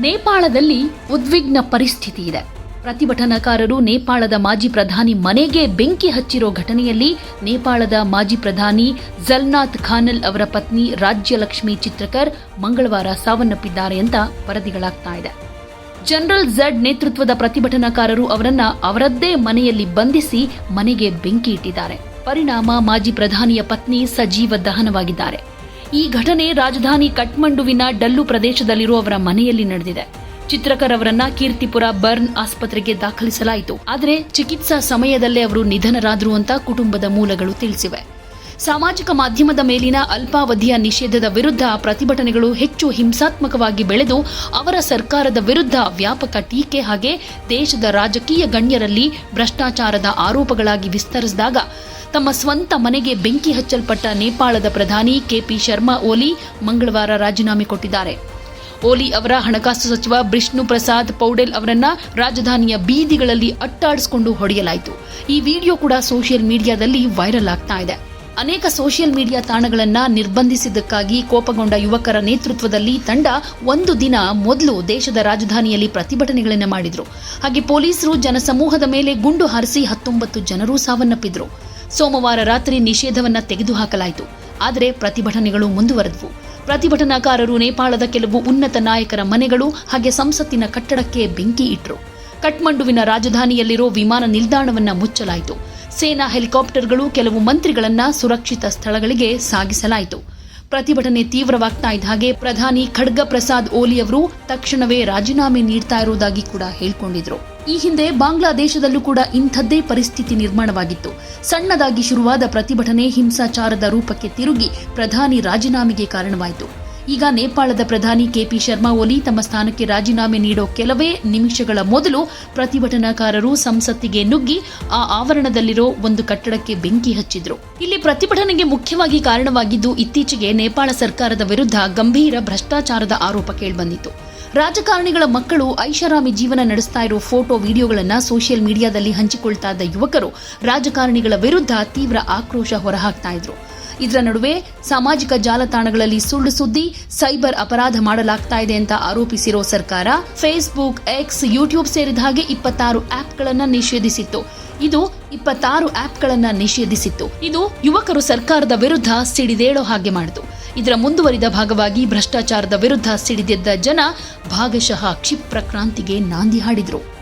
ನೇಪಾಳದಲ್ಲಿ ಉದ್ವಿಗ್ನ ಪರಿಸ್ಥಿತಿ ಇದೆ. ಪ್ರತಿಭಟನಾಕಾರರು ನೇಪಾಳದ ಮಾಜಿ ಪ್ರಧಾನಿ ಮನೆಗೆ ಬೆಂಕಿ ಹಚ್ಚಿರೋ ಘಟನೆಯಲ್ಲಿ ನೇಪಾಳದ ಮಾಜಿ ಪ್ರಧಾನಿ ಜಲ್ನಾಥ್ ಖಾನಲ್ ಅವರ ಪತ್ನಿ ರಾಜ್ಯಲಕ್ಷ್ಮಿ ಚಿತ್ರಕರ್ ಮಂಗಳವಾರ ಸಾವನ್ನಪ್ಪಿದ್ದಾರೆ ಅಂತ ವರದಿಗಳಾಗ್ತಾ ಇದೆ. ಜನರಲ್ ಝಡ್ ನೇತೃತ್ವದ ಪ್ರತಿಭಟನಾಕಾರರು ಅವರನ್ನ ಅವರದ್ದೇ ಮನೆಯಲ್ಲಿ ಬಂಧಿಸಿ ಮನೆಗೆ ಬೆಂಕಿ ಇಟ್ಟಿದ್ದಾರೆ. ಪರಿಣಾಮ ಮಾಜಿ ಪ್ರಧಾನಿಯ ಪತ್ನಿ ಸಜೀವ ದಹನವಾಗಿದ್ದಾರೆ. ಈ ಘಟನೆ ರಾಜಧಾನಿ ಕಠ್ಮಂಡುವಿನ ಡಲ್ಲು ಪ್ರದೇಶದಲ್ಲಿರುವ ಅವರ ಮನೆಯಲ್ಲಿ ನಡೆದಿದೆ. ಚಿತ್ರಕರ್ ಅವರನ್ನ ಕೀರ್ತಿಪುರ ಬರ್ನ್ ಆಸ್ಪತ್ರೆಗೆ ದಾಖಲಿಸಲಾಯಿತು. ಆದರೆ ಚಿಕಿತ್ಸಾ ಸಮಯದಲ್ಲೇ ಅವರು ನಿಧನರಾದರು ಅಂತ ಕುಟುಂಬದ ಮೂಲಗಳು ತಿಳಿಸಿವೆ. ಸಾಮಾಜಿಕ ಮಾಧ್ಯಮದ ಮೇಲಿನ ಅಲ್ಪಾವಧಿಯ ನಿಷೇಧದ ವಿರುದ್ಧ ಪ್ರತಿಭಟನೆಗಳು ಹೆಚ್ಚು ಹಿಂಸಾತ್ಮಕವಾಗಿ ಬೆಳೆದು ಅವರ ಸರ್ಕಾರದ ವಿರುದ್ಧ ವ್ಯಾಪಕ ಟೀಕೆ ಹಾಗೆ ದೇಶದ ರಾಜಕೀಯ ಗಣ್ಯರಲ್ಲಿ ಭ್ರಷ್ಟಾಚಾರದ ಆರೋಪಗಳಾಗಿ ವಿಸ್ತರಿಸಿದಾಗ ತಮ್ಮ ಸ್ವಂತ ಮನೆಗೆ ಬೆಂಕಿ ಹಚ್ಚಲ್ಪಟ್ಟ ನೇಪಾಳದ ಪ್ರಧಾನಿ ಕೆಪಿ ಶರ್ಮಾ ಓಲಿ ಮಂಗಳವಾರ ರಾಜೀನಾಮೆ ಕೊಟ್ಟಿದ್ದಾರೆ. ಓಲಿ ಅವರ ಹಣಕಾಸು ಸಚಿವ ಬಿಷ್ಣು ಪ್ರಸಾದ್ ಪೌಡೆಲ್ ಅವರನ್ನ ರಾಜಧಾನಿಯ ಬೀದಿಗಳಲ್ಲಿ ಅಟ್ಟಾಡಿಸಿಕೊಂಡು ಹೊಡೆಯಲಾಯಿತು. ಈ ವಿಡಿಯೋ ಕೂಡ ಸೋಷಿಯಲ್ ಮೀಡಿಯಾದಲ್ಲಿ ವೈರಲ್ ಆಗ್ತಾ ಇದೆ. ಅನೇಕ ಸೋಷಿಯಲ್ ಮೀಡಿಯಾ ತಾಣಗಳನ್ನು ನಿರ್ಬಂಧಿಸಿದ್ದಕ್ಕಾಗಿ ಕೋಪಗೊಂಡ ಯುವಕರ ನೇತೃತ್ವದಲ್ಲಿ ತಂಡ ಒಂದು ದಿನ ಮೊದಲು ದೇಶದ ರಾಜಧಾನಿಯಲ್ಲಿ ಪ್ರತಿಭಟನೆಗಳನ್ನು ಮಾಡಿದ್ರು. ಹಾಗೆ ಪೊಲೀಸರು ಜನಸಮೂಹದ ಮೇಲೆ ಗುಂಡು ಹಾರಿಸಿ ಹತ್ತೊಂಬತ್ತು ಜನರು ಸಾವನ್ನಪ್ಪಿದ್ರು. ಸೋಮವಾರ ರಾತ್ರಿ ನಿಷೇಧವನ್ನ ತೆಗೆದುಹಾಕಲಾಯಿತು. ಆದರೆ ಪ್ರತಿಭಟನೆಗಳು ಮುಂದುವರೆದವು. ಪ್ರತಿಭಟನಾಕಾರರು ನೇಪಾಳದ ಕೆಲವು ಉನ್ನತ ನಾಯಕರ ಮನೆಗಳು ಹಾಗೆ ಸಂಸತ್ತಿನ ಕಟ್ಟಡಕ್ಕೆ ಬೆಂಕಿ ಇಟ್ಟರು ಕಠ್ಮಂಡುವಿನ ರಾಜಧಾನಿಯಲ್ಲಿರೋ ವಿಮಾನ ನಿಲ್ದಾಣವನ್ನ ಮುಚ್ಚಲಾಯಿತು. ಸೇನಾ ಹೆಲಿಕಾಪ್ಟರ್ಗಳು ಕೆಲವು ಮಂತ್ರಿಗಳನ್ನು ಸುರಕ್ಷಿತ ಸ್ಥಳಗಳಿಗೆ ಸಾಗಿಸಲಾಯಿತು. ಪ್ರತಿಭಟನೆ ತೀವ್ರವಾಗ್ತಾ ಇದ್ದ ಹಾಗೆ ಪ್ರಧಾನಿ ಖಡ್ಗ ಪ್ರಸಾದ್ ಓಲಿ ಅವರು ತಕ್ಷಣವೇ ರಾಜೀನಾಮೆ ನೀಡ್ತಾ ಇರುವುದಾಗಿ ಕೂಡ ಹೇಳ್ಕೊಂಡಿದ್ರು. ಈ ಹಿಂದೆ ಬಾಂಗ್ಲಾದೇಶದಲ್ಲೂ ಕೂಡ ಇಂಥದ್ದೇ ಪರಿಸ್ಥಿತಿ ನಿರ್ಮಾಣವಾಗಿತ್ತು. ಸಣ್ಣದಾಗಿ ಶುರುವಾದ ಪ್ರತಿಭಟನೆ ಹಿಂಸಾಚಾರದ ರೂಪಕ್ಕೆ ತಿರುಗಿ ಪ್ರಧಾನಿ ರಾಜೀನಾಮೆಗೆ ಕಾರಣವಾಯಿತು. ಈಗ ನೇಪಾಳದ ಪ್ರಧಾನಿ ಕೆಪಿ ಶರ್ಮಾ ಒಲಿ ತಮ್ಮ ಸ್ಥಾನಕ್ಕೆ ರಾಜೀನಾಮೆ ನೀಡೋ ಕೆಲವೇ ನಿಮಿಷಗಳ ಮೊದಲು ಪ್ರತಿಭಟನಾಕಾರರು ಸಂಸತ್ತಿಗೆ ನುಗ್ಗಿ ಆ ಆವರಣದಲ್ಲಿರೋ ಒಂದು ಕಟ್ಟಡಕ್ಕೆ ಬೆಂಕಿ ಹಚ್ಚಿದ್ರು. ಇಲ್ಲಿ ಪ್ರತಿಭಟನೆಗೆ ಮುಖ್ಯವಾಗಿ ಕಾರಣವಾಗಿದ್ದು ಇತ್ತೀಚೆಗೆ ನೇಪಾಳ ಸರ್ಕಾರದ ವಿರುದ್ಧ ಗಂಭೀರ ಭ್ರಷ್ಟಾಚಾರದ ಆರೋಪ ಕೇಳಿಬಂದಿತ್ತು. ರಾಜಕಾರಣಿಗಳ ಮಕ್ಕಳು ಐಷಾರಾಮಿ ಜೀವನ ನಡೆಸ್ತಾ ಇರೋ ಫೋಟೋ ವಿಡಿಯೋಗಳನ್ನು ಸೋಷಿಯಲ್ ಮೀಡಿಯಾದಲ್ಲಿ ಹಂಚಿಕೊಳ್ತಾ ಇದ್ದ ಯುವಕರು ರಾಜಕಾರಣಿಗಳ ವಿರುದ್ಧ ತೀವ್ರ ಆಕ್ರೋಶ ಹೊರಹಾಕ್ತಾ ಇದ್ರು. ಇದರ ನಡುವೆ ಸಾಮಾಜಿಕ ಜಾಲತಾಣಗಳಲ್ಲಿ ಸುಳ್ಳು ಸುದ್ದಿ, ಸೈಬರ್ ಅಪರಾಧ ಮಾಡಲಾಗ್ತಾ ಇದೆ ಅಂತ ಆರೋಪಿಸಿರೋ ಸರ್ಕಾರ ಫೇಸ್ಬುಕ್ ಎಕ್ಸ್ ಯೂಟ್ಯೂಬ್ ಸೇರಿದ ಹಾಗೆ ಇಪ್ಪತ್ತಾರು ಆಪ್ಗಳನ್ನು ನಿಷೇಧಿಸಿತ್ತು. ಇದು ಇಪ್ಪತ್ತಾರು ಆಪ್ಗಳನ್ನ ನಿಷೇಧಿಸಿತ್ತು. ಇದು ಯುವಕರು ಸರ್ಕಾರದ ವಿರುದ್ಧ ಸಿಡಿದೇಳೋ ಹಾಗೆ ಮಾಡಿತು. ಇದರ ಮುಂದುವರಿದ ಭಾಗವಾಗಿ ಭ್ರಷ್ಟಾಚಾರದ ವಿರುದ್ಧ ಸಿಡಿದೆದ್ದ ಜನ ಭಾಗಶಃ ಕ್ಷಿಪ್ರ ಕ್ರಾಂತಿಗೆ ನಾಂದಿ ಹಾಡಿದ್ರು.